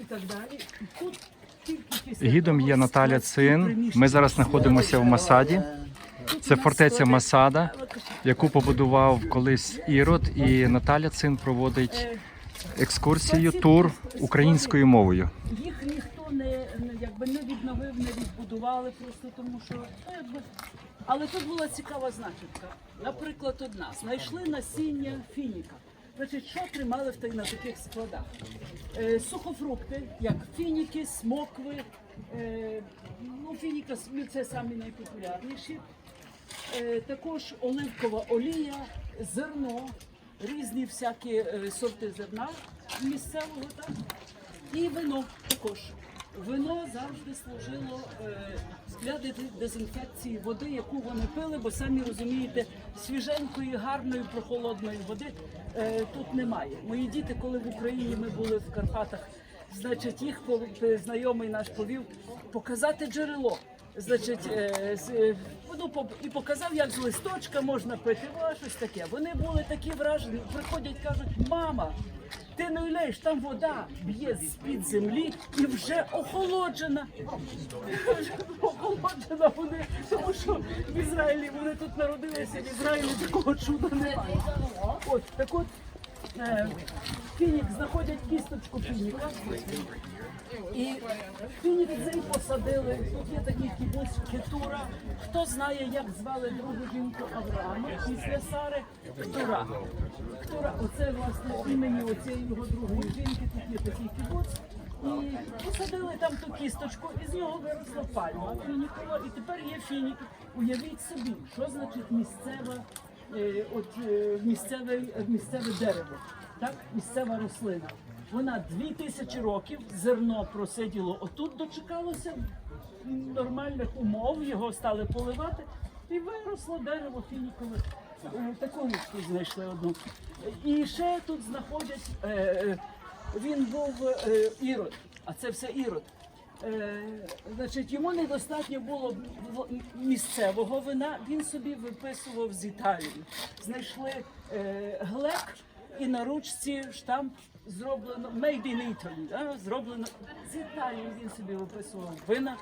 і так далі. Тут Гідом є Наталя Цин. Ми зараз знаходимося в Масаді. Це фортеця Масада, яку побудував колись Ірод, і Наталя Цин проводить екскурсію, тур українською мовою. Їх ніхто не, якби не відновив, не відбудували просто тому, що ну. Але тут була цікава знахідка. Наприклад, одна знайшли насіння фініка. Значить, що тримали в на таких складах? Е, сухофрукти, як фініки, смокви. Е, ну, фініка це самі найпопулярніші. Е, також оливкова олія, зерно, різні всякі е, сорти зерна місцевого так. І вино також. Вино завжди служило е, для дезінфекції води, яку вони пили, бо самі розумієте, свіженької, гарної, прохолодної води е, тут немає. Мої діти, коли в Україні ми були в Карпатах, значить, їх пов- знайомий наш повів показати джерело. Значить, е, е, ну, і показав, як з листочка можна пити. О, щось таке. Вони були такі вражені. Приходять, кажуть, мама, ти не уявляєш, там вода б'є з-під землі і вже охолоджена. Охолоджена вони, тому що в Ізраїлі вони тут народилися, в Ізраїлі такого чуда немає. От так от. Е, Фінік знаходять кісточку фініка. І фінік цей посадили. Тут є такий кібусь Кетура. Хто знає, як звали другу жінку Авраама після Сари? Ктура. Ктура, оце власне імені оцієї його другої жінки. Тут є такий кібуц. І посадили там ту кісточку, і з нього виросла пальма фінікова, і тепер є фінік. Уявіть собі, що значить місцева, от е, місцеве, місцеве дерево, так? місцева рослина. Вона дві тисячі років зерно просиділо отут, дочекалося нормальних умов, його стали поливати, і виросло дерево фінікове. Е, Таку річку знайшли одну. І ще тут знаходять, е, е, він був е, ірод, а це все ірод. Е, значить, йому недостатньо було місцевого вина, він собі виписував з Італії. Знайшли е, глек і на ручці штамп зроблено Made in Italy, да? зроблено з Італії. Він собі виписував вина,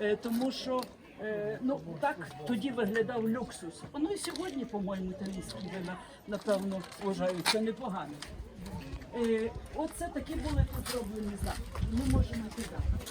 е, тому що ну так тоді виглядав люксус. Воно і сьогодні, по-моєму, італійські вина, напевно, вважаються непоганими. Е, Оце такі були тут зроблені знаки. Ми можемо кидати.